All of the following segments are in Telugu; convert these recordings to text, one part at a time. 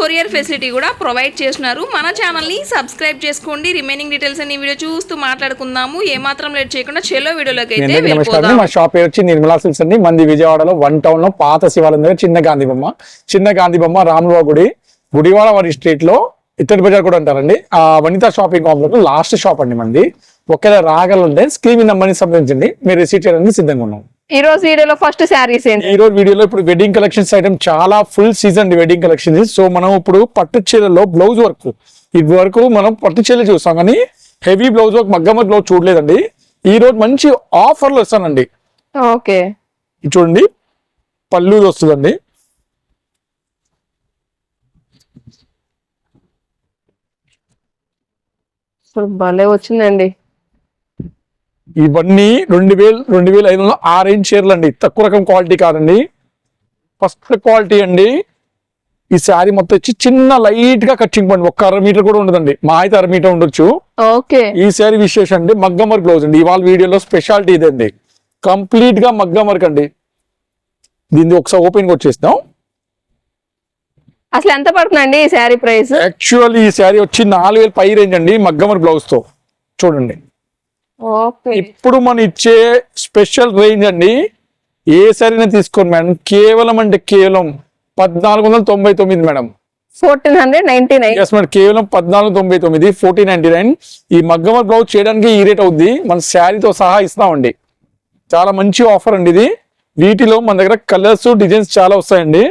కొరియర్ ఫెసిలిటీ కూడా ప్రొవైడ్ చేస్తున్నారు. మన ఛానల్ని సబ్స్క్రైబ్ చేసుకోండి. రిమైనింగ్ డీటెయిల్స్ అన్ని వీడియో చూస్తూ మాట్లాడుకుందాము. ఏమాత్రం లేట్ చేయకుండా చెలో వీడియోలోకి అయితే వెళ్ళిపోదాం. మా షాప్ పేరు వచ్చి నిర్మలా సిల్క్స్ అండి. మంది విజయవాడలో వన్ టౌన్లో పాత శివాలయం దగ్గర చిన్న గాంధీ బొమ్మ చిన్న గాంధీ బొమ్మ రాములవ గుడి. గుడివాడ వారి స్ట్రీట్లో ఇత్తడి బజార్ కూడా అంటారండి ఆ Vanitha shopping complex last shop అండి మంది. ఒకవేళ రాగలంటే స్క్రీన్ నెంబర్ని సంప్రదించండి మీరు రిసీవ్ చేయడానికి సిద్ధంగా ఉన్నాం. ఈ రోజు వీడియోలో ఫస్ట్ శారీస్ ఏంటి? ఈ రోజు వీడియోలో ఇప్పుడు వెడ్డింగ్ కలెక్షన్స్ ఐటమ్ చాలా full season wedding collections so మనం ఇప్పుడు పట్టు చీరలో బ్లౌజ్ వర్క్ ఇది వరకు మనం పట్టు చీరలు చూస్తాం కానీ హెవీ బ్లౌజ్ వర్క్ మగ్గమ్మ బ్లౌజ్ చూడలేదండి. ఈ రోజు మంచి ఆఫర్లు వస్తానండి. ఓకే. చూడండి. పళ్ళు వస్తుందండి. భలే వచ్చిందండి. ఇవన్నీ రెండు వేలు రెండు వేల ఐదు వందల ఆరేంజ్ చీరలు అండి. తక్కువ రకం క్వాలిటీ కాదండి. ఫస్ట్ క్వాలిటీ అండి. ఈ శారీ మొత్తం వచ్చి చిన్న లైట్గా కచ్చింగ్ పండి. ఒక్క అర మీటర్ కూడా ఉండదండి. మా అయితే అర మీటర్ ఉండొచ్చు. ఓకే. ఈ శారీ విశేషం అండి మగ్గం వర్క్ బ్లౌజ్ అండి. ఇవాళ వీడియోలో స్పెషాలిటీ ఇదండి. కంప్లీట్గా మగ్గం వర్క్ అండి దీన్ని ఒకసారి ఓపెన్ వచ్చేస్తాం అసలు ఎంత పడుతుందండి ఈ శారీ ప్రైస్? యాక్చువల్లీ ఈ శారీ వచ్చి నాలుగు వేలు పై రేంజ్ అండి మగ్గం వర్క్ బ్లౌజ్తో చూడండి. ఇప్పుడు మనం ఇచ్చే స్పెషల్ రేంజ్ అండి ఏ సరైన తీసుకోండి మేడం? కేవలం అంటే కేవలం పద్నాలుగు వందల తొంభై తొమ్మిది madam. Fourteen hundred ninety nine. Yes madam కేవలం పద్నాలుగు తొంభై తొమ్మిది ఫోర్టీన్ నైన్టీ నైన్ ఈ మగ్గమ బ్లౌజ్ చేయడానికి ఈ రేట్ అవుద్ది. మన శారీతో సహా ఇస్తామండి. చాలా మంచి ఆఫర్ అండి ఇది. వీటిలో మన దగ్గర కలర్స్ డిజైన్స్ చాలా వస్తాయండి.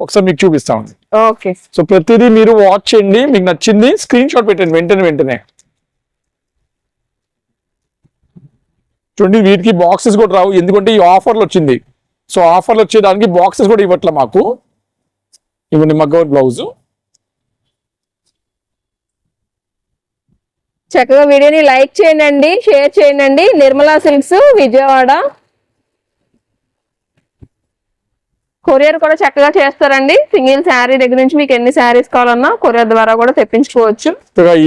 ఒకసారి మీకు చూపిస్తామండి. ఓకే. సో ప్రతిదీ మీరు వాచ్ చేయండి. మీకు నచ్చింది స్క్రీన్ షాట్ పెట్టండి వెంటనే వెంటనే. చూడండి వీటికి బాక్సెస్ కూడా రావు. ఎందుకంటే ఈ ఆఫర్లు వచ్చింది. సో ఆఫర్లు వచ్చేదానికి బాక్సెస్ కూడా ఇవ్వట్లే మాకు. ఇవ్వండి మగ్గవర్ బ్లౌజ్ చక్కగా వీడియోని లైక్ చేయండి షేర్ చేయండి నిర్మలా సిల్క్స్ విజయవాడ. కొరియర్ కూడా చక్కగా చేస్తారండి. సింగిల్ శారీ దగ్గర నుంచి మీకు ఎన్ని శారీస్ కావాలన్నా కొరియర్ ద్వారా కూడా తెప్పించుకోవచ్చు.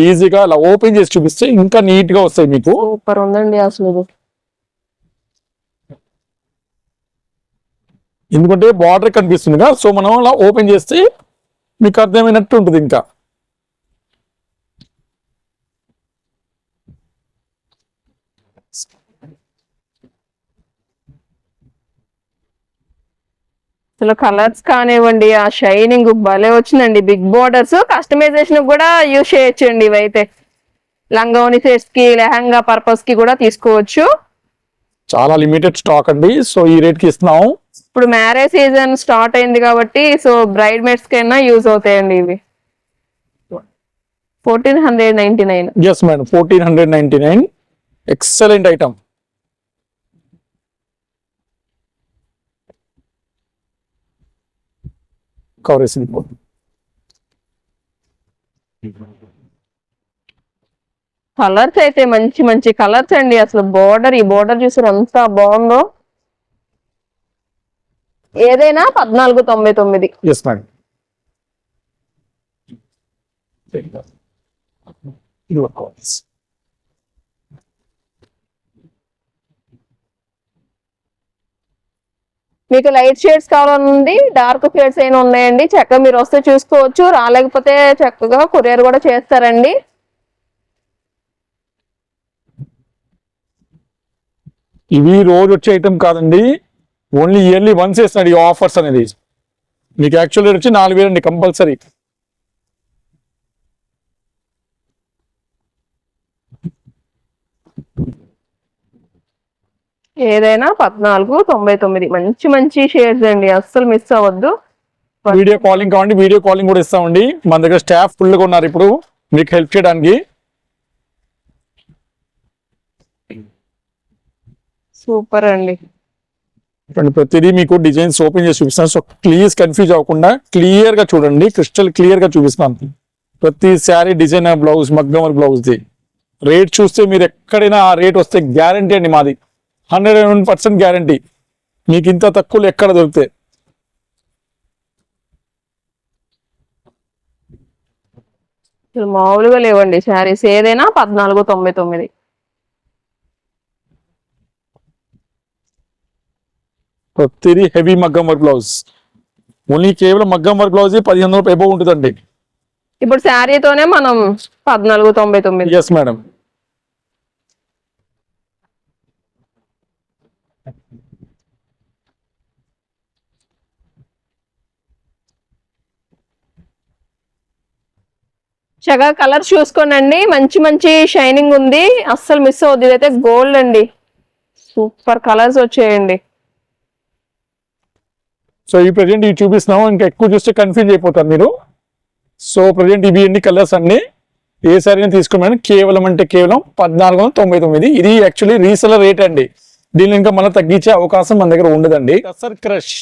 ఈజీగా అలా ఓపెన్ చేసి చూపిస్తే ఇంకా నీట్గా వస్తాయి మీకు. సూపర్ ఉందండి అసలు ఎందుకంటే బార్డర్ కనిపిస్తుంది కదా సో మనం అలా ఓపెన్ చేస్తే మీకు అర్థమైనట్టు ఉంటుంది ఇంకా. అసలు కలర్స్ కానివ్వండి ఆ షైనింగ్ భలే వచ్చిందండి. బిగ్ బోర్డర్స్ కస్టమైజేషన్ కూడా యూజ్ చేయొచ్చండి ఇవైతే. లంగోని సెట్స్కి లెహంగా పర్పస్కి కూడా తీసుకోవచ్చు. చాలా లిమిటెడ్ స్టాక్ అండి సో ఈ రేట్కి ఇస్తున్నాం. ఇప్పుడు మ్యారేజ్ సీజన్ స్టార్ట్ అయింది కాబట్టి సో బ్రైడ్ మేడ్స్ కైనా యూజ్ అవుతాయండి ఇవి. Fourteen hundred ninety nine. Yes madam fourteen hundred ninety nine. Excellent item coverage colours అయితే మంచి మంచి కలర్స్ అండి. అసలు బోర్డర్ ఈ బోర్డర్ చూసారు ఎంత బాగుందో. ఏదైనా పద్నాలుగు తొంభై తొమ్మిది. Yes madam. మీకు లైట్ షేడ్స్ కావాలనుంది డార్క్ షేడ్స్ అయినా ఉన్నాయండి. చక్కగా మీరు వస్తే చూసుకోవచ్చు. రాలేకపోతే చక్కగా కొరియర్ కూడా చేస్తారండి. ఇవి రోజు వచ్చే ఐటమ్ కాదండి. ఓన్లీ ఇయర్లీ వన్స్ వేస్తున్నాడు ఈ ఆఫర్స్ అనేది. మీకు యాక్చువల్ రేట్ వచ్చి నాలుగు వేలు అండి కంపల్సరీ ఏదైనా పద్నాలుగు తొంభై తొమ్మిది. మంచి మంచి షేడ్స్ అండి అస్సలు మిస్ అవ్వద్దు. వీడియో కాలింగ్ కావండి వీడియో కాలింగ్ కూడా ఇస్తామండి. మన దగ్గర స్టాఫ్ ఫుల్గా ఉన్నారు ఇప్పుడు. మీకు హెల్ప్ చేయడానికి. సూపర్ అండి. చూడండి ప్రతిదీ మీకు డిజైన్స్ ఓపెన్ చేసి చూపిస్తాను. సో ప్లీజ్ కన్ఫ్యూజ్ అవ్వకుండా క్లియర్గా చూడండి. క్రిస్టల్ క్లియర్గా చూపిస్తాను. ప్రతి శారీ డిజైన్ బ్లౌజ్ మగ్గమర్ బ్లౌజ్ ది. రేట్ చూస్తే మీరు ఎక్కడైనా ఆ రేట్ వస్తే గ్యారంటీ అండి మాది. Hundred and one percent guarantee మీకు ఇంత తక్కువలు ఎక్కడ దొరుకుతాయి? మామూలుగా లేవండి. శారీస్ ఏదైనా పద్నాలుగు తొంభై తొమ్మిది. ప్రతిదీ హెవీ మగ్గం వర్క్ బ్లౌజ్ ఓన్లీ కేవలం మగ్గం వర్క్ బ్లౌజ్ పదిహేను వందల ఎబో ఉంటుందండి. ఇప్పుడు శారీతోనే మనం పద్నాలుగు తొంభై తొమ్మిది. ఎస్ మేడం చక్కగా కలర్స్ చూసుకోండి మంచి మంచి షైనింగ్ ఉంది. అస్సలు మిస్ అవుద్ది. ఇదైతే గోల్డ్ అండి. సూపర్ కలర్స్ వచ్చేయండి. సో ఈ ప్రజెంట్ ఇవి చూపిస్తున్నాము. ఇంకా ఎక్కువ చూస్తే కన్ఫ్యూజ్ అయిపోతారు మీరు. సో ప్రజెంట్ ఇవి ఎన్ని కలర్స్ అన్ని ఏ సారీ తీసుకున్నాను? కేవలం అంటే కేవలం పద్నాలుగు వందల తొంభై తొమ్మిది. ఇది యాక్చువల్లీ రీసెలర్ రేట్ అండి. దీన్ని ఇంకా మళ్ళీ తగ్గించే అవకాశం మన దగ్గర ఉండదండి. Tussar crush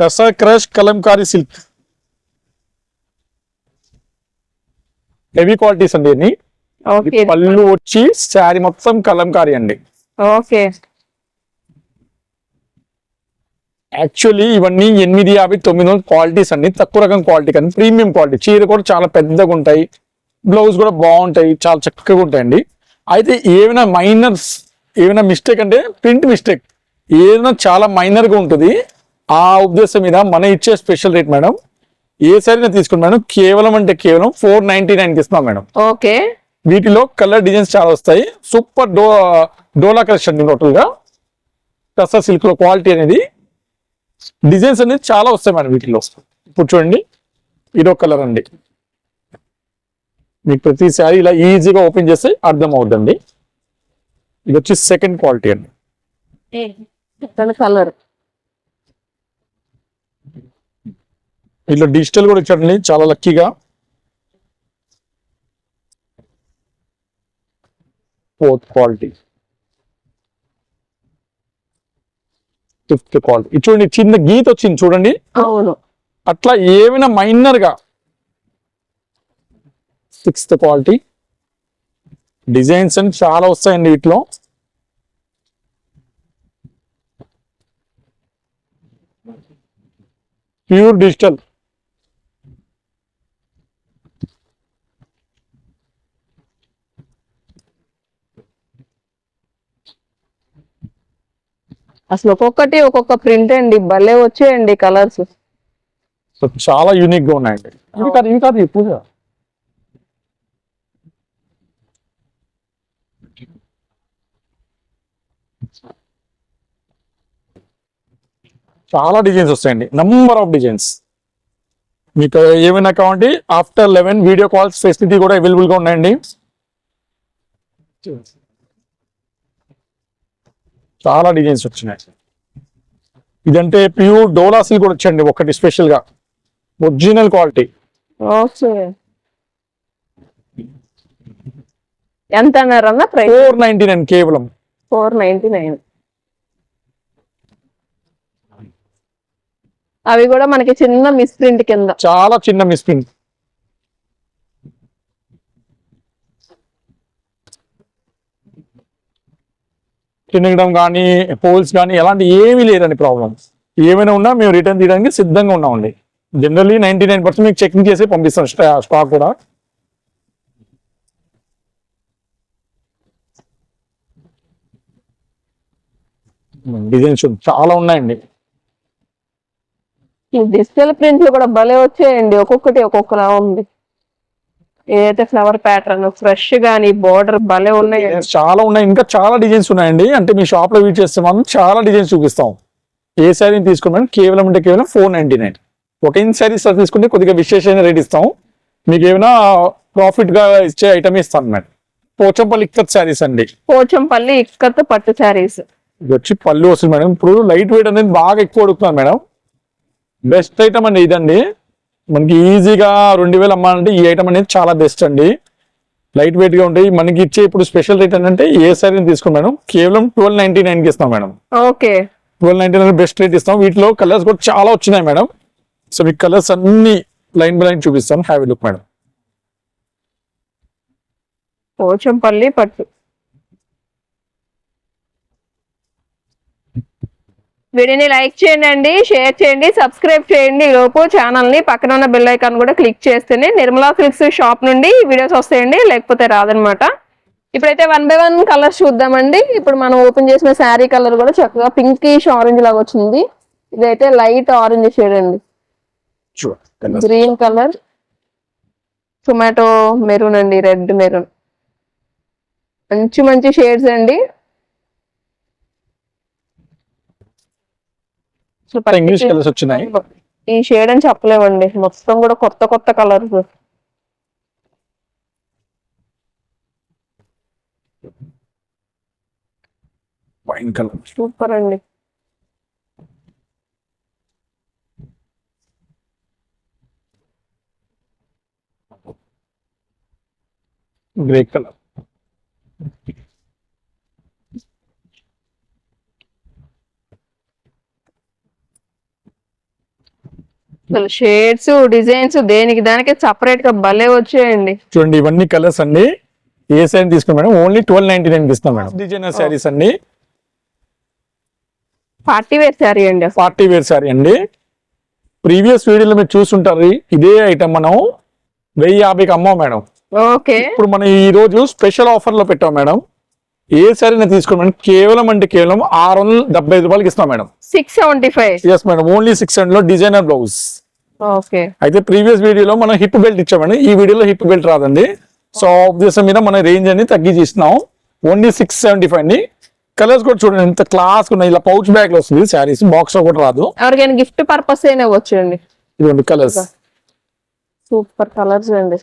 tussar crush kalamkari silk heavy qualities అండి పళ్ళు వచ్చి శారీ మొత్తం కలంకారీ అండి. ఓకే యాక్చువల్లీ ఇవన్నీ ఎనిమిది యాభై తొమ్మిది వందల క్వాలిటీస్ అండి. తక్కువ రకం క్వాలిటీ కానీ ప్రీమియం క్వాలిటీ చీర కూడా చాలా పెద్దగా ఉంటాయి. బ్లౌజ్ కూడా బాగుంటాయి. చాలా చక్కగా ఉంటాయండి. అయితే ఏమైనా మైనర్స్ ఏమైనా మిస్టేక్ అంటే ప్రింట్ మిస్టేక్ ఏదైనా చాలా minor గా ఉంటుంది. ఆ ఉద్దేశం మీద మన ఇచ్చే స్పెషల్ రేట్ మేడం. ఏ సరైనా తీసుకుని మేడం. కేవలం అంటే కేవలం ఫోర్ నైన్టీ నైన్కి ఇస్తున్నాం మేడం. ఓకే. వీటిలో కలర్ డిజైన్స్ చాలా వస్తాయి. సూపర్ డో డోలా కలెక్షన్ అండి టోటల్గా టసా సిల్క్లో క్వాలిటీ అనేది డిజైన్స్ అనేది చాలా వస్తాయి మేడం వీటిలో. ఇప్పుడు చూడండి ఇదో కలర్ అండి. మీకు ప్రతి శారీ ఇలా ఈజీగా ఓపెన్ చేస్తే అర్థం అవుతుందండి ఇది వచ్చి సెకండ్ క్వాలిటీ అండి. కలర్. ఇట్లా డిజిటల్ కూడా ఇచ్చాడండి చాలా లక్కీగా ఫోర్త్ క్వాలిటీ ఫిఫ్త్ క్వాలిటీ. ఇది చూడండి చిన్న గీత వచ్చింది చూడండి. అవును. అట్లా ఏమైనా మైనర్గా సిక్స్త్ క్వాలిటీ డిజైన్స్ అని చాలా వస్తాయండి వీటిలో. ప్యూర్ డిజిటల్ అసలు ఒక్కొక్కటి ఒక్కొక్క ప్రింట్ అండి భలే వచ్చేయండి కలర్స్. సో చాలా యూనిక్గా ఉన్నాయండి. ఇవి కాదు ఇవి కాదు ఈ పూజ. చాలా డిజైన్స్ వస్తాయండి. నంబర్ ఆఫ్ డిజైన్స్ మీకు ఏమైనా కావండి after eleven video calls facility కూడా అవైలబుల్గా ఉన్నాయండి ఉన్నాయండి. చాలా డిజైన్స్ వచ్చినాయి. ఇదంటే ప్యూర్ డోలా సిల్క్ కూడా వచ్చండి ఒకటి స్పెషల్గా. ఒరిజినల్ క్వాలిటీ ఎంత అన్నారన్న ప్రైస్ ఫోర్ నైన్టీ నైన్ కేవలం. ఫోర్ నైన్టీ నైన్ అవి కూడా మనకి చిన్న మిస్ ప్రింట్ కింద. చాలా చిన్న మిస్ప్రింట్ చిన్నగడం కానీ పోల్స్ కానీ ఎలాంటి ఏమీ లేదండి ప్రాబ్లమ్స్ ఏమైనా ఉన్నా మేము రిటర్న్ తీయడానికి సిద్ధంగా ఉన్నామండి. జనరల్లీ నైన్టీ నైన్ పర్సెంట్ మీకు చెకింగ్ చేసి పంపిస్తాం స్టా- స్టాక్ కూడా. డిజైన్స్ చాలా ఉన్నాయండి. ఈ డిజిటల్ ప్రింట్లు కూడా భలే వచ్చాయండి. ఒక్కొక్కటి ఒక్కొక్కలా ఉంది. ఏదైతే ఫ్లవర్ ప్యాటర్న్ ఫ్రెష్ గానీ బోర్డర్ భలే ఉన్నాయి. చాలా ఉన్నాయి. ఇంకా చాలా డిజైన్స్ ఉన్నాయండి. అంటే మీ షాప్లో విజిట్ చేస్తే మనం చాలా డిజైన్స్ చూపిస్తాం. ఏ శారీ తీసుకున్నాం కేవలం అంటే కేవలం ఫోర్ నైన్టీ నైన్ ఒక ఇన్ శారీస్ తీసుకుంటే కొద్దిగా విశేషమైన రేట్ ఇస్తాం. మీకు ఏమైనా ప్రాఫిట్గా ఇచ్చే ఐటమ్ ఇస్తాను మేడం పోచంపల్లి ఇక్కత్ శారీస్ అండి. పోచంపల్లి ఇక్కత్ పట్టు శారీస్ ఇది వచ్చి పళ్ళు వస్తుంది మేడం ఇప్పుడు లైట్ వెయిట్ అనేది బాగా ఎక్కువ అడుగుతున్నాను మేడం బెస్ట్ ఐటమ్ అండి ఇదండి. మనకి ఈజీగా రెండు వేలు అమ్మాలంటే ఈ ఐటమ్ అనేది చాలా బెస్ట్ అండి. లైట్ వెయిట్గా ఉంటాయి. మనకి ఇచ్చే ఇప్పుడు స్పెషల్ రేట్ ఏంటంటే ఏ శారీ తీసుకున్నాం మేడం? కేవలం ట్వెల్వ్ నైన్టీ నైన్కి ఇస్తాం madam. Okay. Twelve ninety nine best rate ఇస్తాం. వీటిలో కలర్స్ కూడా చాలా వచ్చినాయి మేడం. సో మీకు కలర్స్ అన్ని లైన్ బై లైన్ చూపిస్తాను. Heavy look madam. పోచంపల్లి పట్టు. వీడియోని లైక్ చేయండి షేర్ చేయండి సబ్స్క్రైబ్ చేయండి. లోపు ఛానల్ని పక్కన ఉన్న బెల్ ఐకాన్ కూడా క్లిక్ చేస్తేనే నిర్మలా సిల్క్స్ షాప్ నుండి వీడియోస్ వస్తాయండి. లేకపోతే రాదనమాట. ఇప్పుడైతే వన్ బై వన్ కలర్స్ చూద్దామండి. ఇప్పుడు మనం ఓపెన్ చేసిన శారీ కలర్ కూడా చక్కగా పింకిష్ ఆరెంజ్ లాగా వచ్చింది. ఇదైతే లైట్ ఆరెంజ్ షేడ్ అండి. గ్రీన్ కలర్ టొమాటో మెరూన్ అండి రెడ్ మెరూన్ మంచి మంచి షేడ్స్ అండి. ఇంగ్లీష్ కలర్స్ వచ్చినాయి. ఈ షేడ్ అని చెప్పలేమండి. మొత్తం కూడా కొత్త కొత్త కలర్స్ వైన్ కలర్ సూపర్ అండి. గ్రే కలర్ అసలు షేడ్స్ డిజైన్స్ దేనికి దానికి సపరేట్గా భలే వచ్చాయండి. చూడండి ఇవన్నీ కలర్స్ అండి. ఏ సైడ్ తీసుకున్నాం madam? Only twelve ninety nine ఇస్తాం మేడం. డిజైనర్ శారీస్ అండి. పార్టీ వేర్ శారీ అండి పార్టీ వేర్ శారీ అండి. ప్రీవియస్ వీడియోలో మీరు చూసుంటారు ఇదే ఐటమ్ మనం వెయ్యి యాభైకి అమ్మాం మేడం. ఓకే. ఇప్పుడు మనం ఈ రోజు స్పెషల్ ఆఫర్లో పెట్టాం మేడం. ఏ శారీని తీసుకోండి మేడం? కేవలం అంటే కేవలం ఆరు వందల డెబ్బై ఐదు రూపాయలకి ఇస్తాం madam. Six seventy five yes madam only six హండ్రెడ్లో డిజైనర్ బ్లౌజ్ అయితే ప్రీవియస్ వీడియోలో మనం హిప్ బెల్ట్ ఇచ్చామండి. ఈ వీడియోలో హిప్ బెల్ట్ రాదండి. సో ఉద్దేశం మీద మన రేంజ్ అని తగ్గించి ఇస్తున్నాం ఓన్లీ సిక్స్ సెవెంటీ ఫైవ్ అండి. కలర్స్ కూడా చూడండి ఎంత క్లాస్ ఉన్నాయి. ఇలా పౌచ్ బ్యాగ్లో వస్తుంది శారీస్ బాక్స్లో కూడా రాదు. ఎవరికైనా గిఫ్ట్ పర్పస్ అయినా వచ్చండి ఇదిగోండి కలర్స్ సూపర్ కలర్స్ అండి.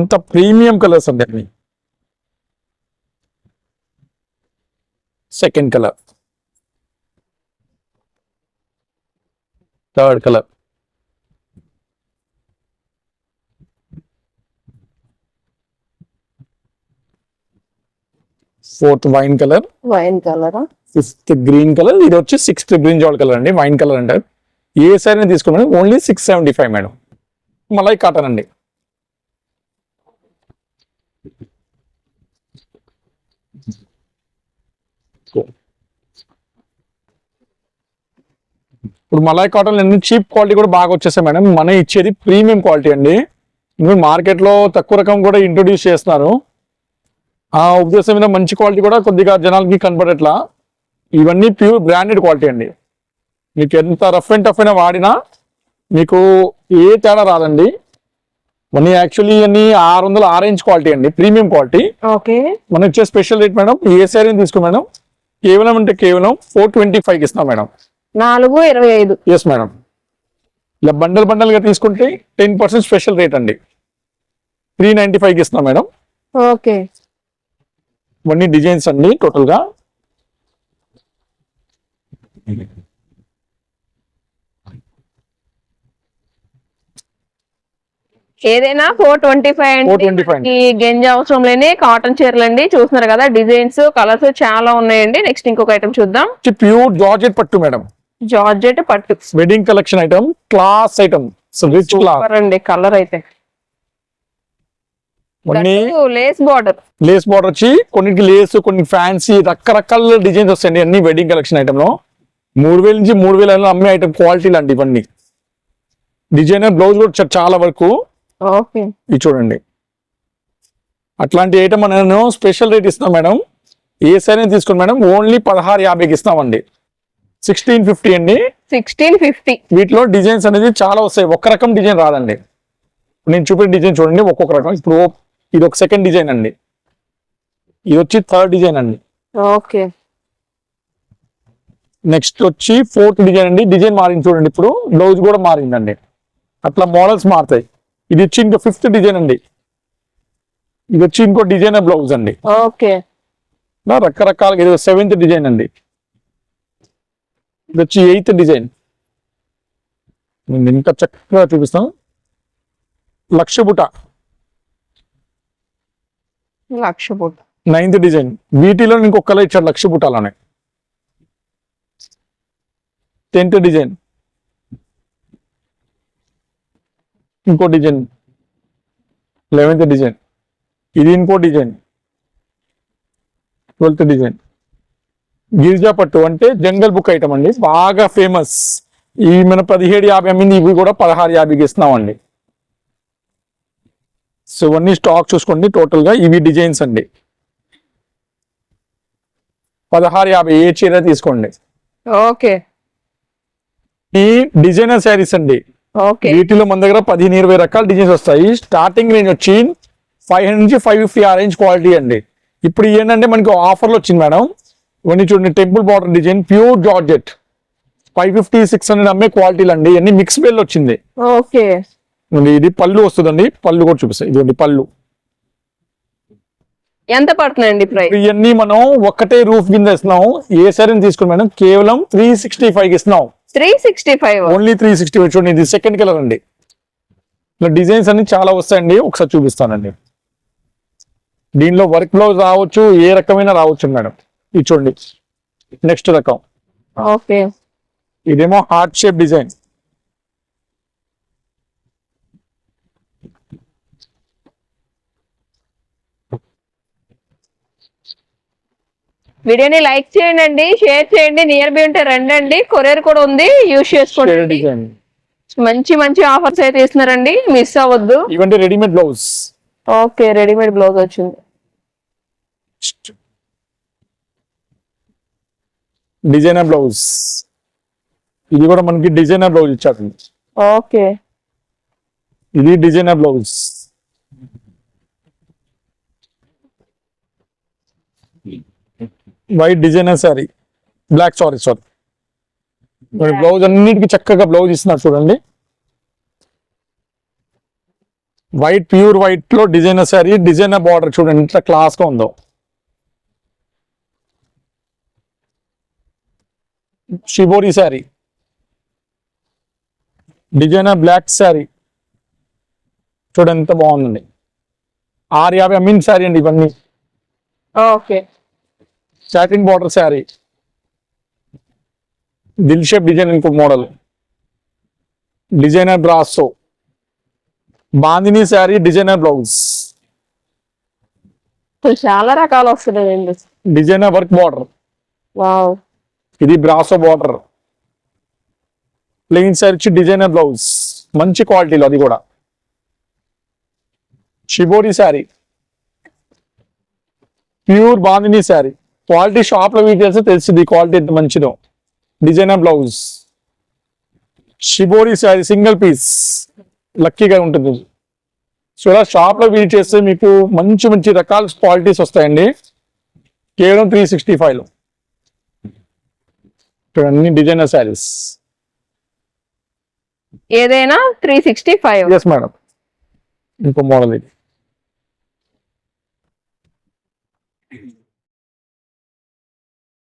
ఇంత ప్రీమియం కలర్స్ అండి second colour third colour. Fourth wine colour. Wine colour? Fifth green colour. ఇది వచ్చి సిక్స్త్ గ్రీన్ జాల్ కలర్ అండి వైన్ కలర్ అంటారు. ఏ సారీ తీసుకోమని only six seventy five madam. Malai cotton అండి. ఇప్పుడు మలై కాటన్ అన్ని చీప్ క్వాలిటీ కూడా బాగా వచ్చేసాయి మేడం. మన ఇచ్చేది ప్రీమియం క్వాలిటీ అండి. ఇప్పుడు మార్కెట్లో తక్కువ రకం కూడా ఇంట్రొడ్యూస్ చేస్తున్నారు. ఆ ఉద్దేశం మీద మంచి క్వాలిటీ కూడా కొద్దిగా జనాలకి కనపడట్లా. ఇవన్నీ ప్యూర్ బ్రాండెడ్ క్వాలిటీ అండి. మీకు ఎంత రఫ్ అండ్ టఫ్ అయినా వాడినా మీకు ఏ తేడా రాదండి. మన యాక్చువల్లీ అన్ని ఆరు వందల ఆరెంజ్ క్వాలిటీ అండి. Premium quality. ఓకే. మనం ఇచ్చే స్పెషల్ రేట్ మేడం ఏ శారీని తీసుకో మేడం? కేవలం అంటే కేవలం ఫోర్ ట్వంటీ ఫైవ్కి ఇస్తాం మేడం. నాలుగు ఇరవై ఐదు. ఎస్ మేడం ఇలా బండల్ బండల్గా తీసుకుంటే టెన్ పర్సెంట్ స్పెషల్ రేట్ అండి. త్రీ నైంటీ ఫైవ్కి ఇస్తున్నాం మేడం ఓకే. ఇవన్నీ డిజైన్స్ అండి టోటల్గా. ఏదైనా ఫోర్ ట్వంటీ ఫైవ్ 425 అండి ఈ గెంజ అవసరం లేని కాటన్ చీరలు అండి చూస్తున్నారు కదా డిజైన్స్ కలర్స్ చాలా ఉన్నాయండి. నెక్స్ట్ ఇంకొక ఐటమ్ చూద్దాం. ప్యూర్ జార్జెట్ పట్టు మేడం జార్జెట్ పట్టు. Wedding collection item class item rich class అండి కలర్ అయితే. లేస్ బార్డర్ లేస్ బార్డర్ వచ్చి కొన్నిటికి లేస్ కొన్ని ఫ్యాన్సీ రకరకాల డిజైన్స్ వస్తాయండి అన్ని వెడ్డింగ్ కలెక్షన్ ఐటమ్లో. మూడు వేల నుంచి మూడు వేల అమ్మే ఐటమ్ క్వాలిటీ లాంటి ఇవన్నీ. డిజైనర్ బ్లౌజ్ కూడా చాలా వరకు. ఇది చూడండి. అట్లాంటి ఐటమ్ నేను స్పెషల్ రేట్ ఇస్తాం మేడం. ఏ సైనా తీసుకోండి మేడం. ఓన్లీ పదహారు యాభైకి ఇస్తామండి సిక్స్టీన్ ఫిఫ్టీ అండి. సిక్స్టీన్ ఫిఫ్టీ వీటిలో డిజైన్స్ అనేది చాలా వస్తాయి. ఒక రకం డిజైన్ రాదండి. నేను చూపే డిజైన్ చూడండి ఒక్కొక్క రకం. ఇప్పుడు ఇది ఒక సెకండ్ డిజైన్ అండి. ఇది వచ్చి థర్డ్ డిజైన్ అండి. ఓకే. నెక్స్ట్ వచ్చి ఫోర్త్ డిజైన్ అండి. డిజైన్ మారింది చూడండి ఇప్పుడు. బ్లౌజ్ కూడా మారిందండి. అట్లా మోడల్స్ మారుతాయి. ఇది వచ్చి ఇంకో ఫిఫ్త్ డిజైన్ అండి. ఇది వచ్చి ఇంకో డిజైనర్ బ్లౌజ్ అండి. ఓకే. రకరకాలుగా ఇది సెవెంత్ డిజైన్ అండి. ఇది వచ్చి ఎయిత్ డిజైన్. ఇంకా చక్కగా చూపిస్తాను లక్ష బుట. లక్ష పుట్ నైన్త్ డిజైన్. వీటిలో ఇంకొక కలర్ ఇచ్చాడు లక్ష బుటాలోనే. Tenth design. ఇంకో డిజైన్. Eleventh design. ఇది ఇంకో డిజైన్. Twelfth design. గిరిజా పట్టు అంటే జంగల్ బుక్ ఐటమ్ అండి. బాగా ఫేమస్. ఈ మన పదిహేడు యాభై అమ్మింది ఇవి కూడా పదహారు యాభైకి ఇస్తున్నామండి. సో ఇవన్నీ స్టాక్ చూసుకోండి. టోటల్గా ఇవి డిజైన్స్ అండి. పదహారు యాభై ఏ చీర తీసుకోండి. ఓకే. ఈ డిజైనర్ శారీస్ అండి. వీటిలో మన దగ్గర పదిహేను ఇరవై రకాల డిజైన్స్ వస్తాయి. స్టార్టింగ్ రేంజ్ వచ్చి ఫైవ్ హండ్రెడ్ నుంచి ఫైవ్ ఫిఫ్టీ ఆ రేంజ్ క్వాలిటీ అండి. ఇప్పుడు ఏంటంటే మనకి ఆఫర్లో వచ్చింది మేడం. ఇవన్నీ చూడండి temple border design pure georgette. Five fifty six hundred అమ్మే క్వాలిటీలు అండి. ఇవన్నీ మిక్స్ బెల్ వచ్చింది. ఓకే. ఇది పళ్ళు వస్తుందండి. పళ్ళు కూడా చూపిస్తాయి. ఇదిగోండి పళ్ళు. ఎంత పడుతుందండి ప్రైస్? ఇవన్నీ మనం ఒక్కటే రూఫ్ కింద ఇస్తున్నాం. ఏ సరైన తీసుకుని మేడం? కేవలం త్రీ సిక్స్టీ ఫైవ్ ఇస్తున్నాం. Three sixty five only three sixty చూడండి ఇది సెకండ్ కలర్ అండి. ఇలా డిజైన్స్ అన్ని చాలా వస్తాయండి. ఒకసారి చూపిస్తానండి. దీనిలో వర్క్ బ్లౌజ్ రావచ్చు ఏ రకమైన రావచ్చు మేడం. ఇది చూడండి. నెక్స్ట్ రకం. ఓకే. ఇదేమో హార్ట్ షేప్ డిజైన్ వీడియోని లైక్ చేయండి షేర్ చేయండి నియర్ బై ఉంటే రండి కొరియర్ కూడా ఉంది యూస్ చేసుకోండి. మంచి మంచి ఆఫర్స్ అయితే ఇస్తున్నారండి మిస్ అవ్వద్దు. ఇవంటే readymade blouse okay readymade blouse వచ్చింది. Designer blouse. ఇది కూడా మనకి డిజైనర్ బ్లౌజ్ ఇచ్చారు. ఓకే. ఇది designer blouse. White designer sari black sari sari blouse అన్నిటికీ చక్కగా బ్లౌజ్ ఇస్తున్నారు చూడండి. వైట్ ప్యూర్ వైట్లో డిజైనర్ సారీ డిజైనర్ బార్డర్ చూడండి ఇంత క్లాస్గా ఉందో. Shibori sari designer black sari చూడండి ఎంత బాగుందండి. ఆరు యాభై అమ్మిన్ శారీ అండి ఇవన్నీ. ఓకే. సాటిన్ బార్డర్ శారీ దిల్ షేప్ డిజైన్ ఇంకో model designer brasso bandhani sari designer blouse చాలా రకాలు వస్తున్నాయండి. డిజైనర్ వర్క్ బార్డర్ వావ్ ఇది బ్రాసో బార్డర్ ప్లెయిన్ సర్చ్ వచ్చి డిజైనర్ బ్లౌజ్ మంచి క్వాలిటీలో అది కూడా. Shibori sari pure bandhani sari quality షాప్లో వీటి చేస్తే తెలిసింది క్వాలిటీ ఎంత మంచిదో. Designer blouse shibori sari single piece లక్కీగా ఉంటుంది. సో ఇలా షాప్లో చేస్తే మీకు మంచి మంచి రకాల క్వాలిటీస్ వస్తాయండి. కేవలం త్రీ సిక్స్టీ ఫైవ్ అన్ని డిజైనర్ శారీస్. ఏదైనా three sixty five yes madam ఇంకో మోడల్ ఇది.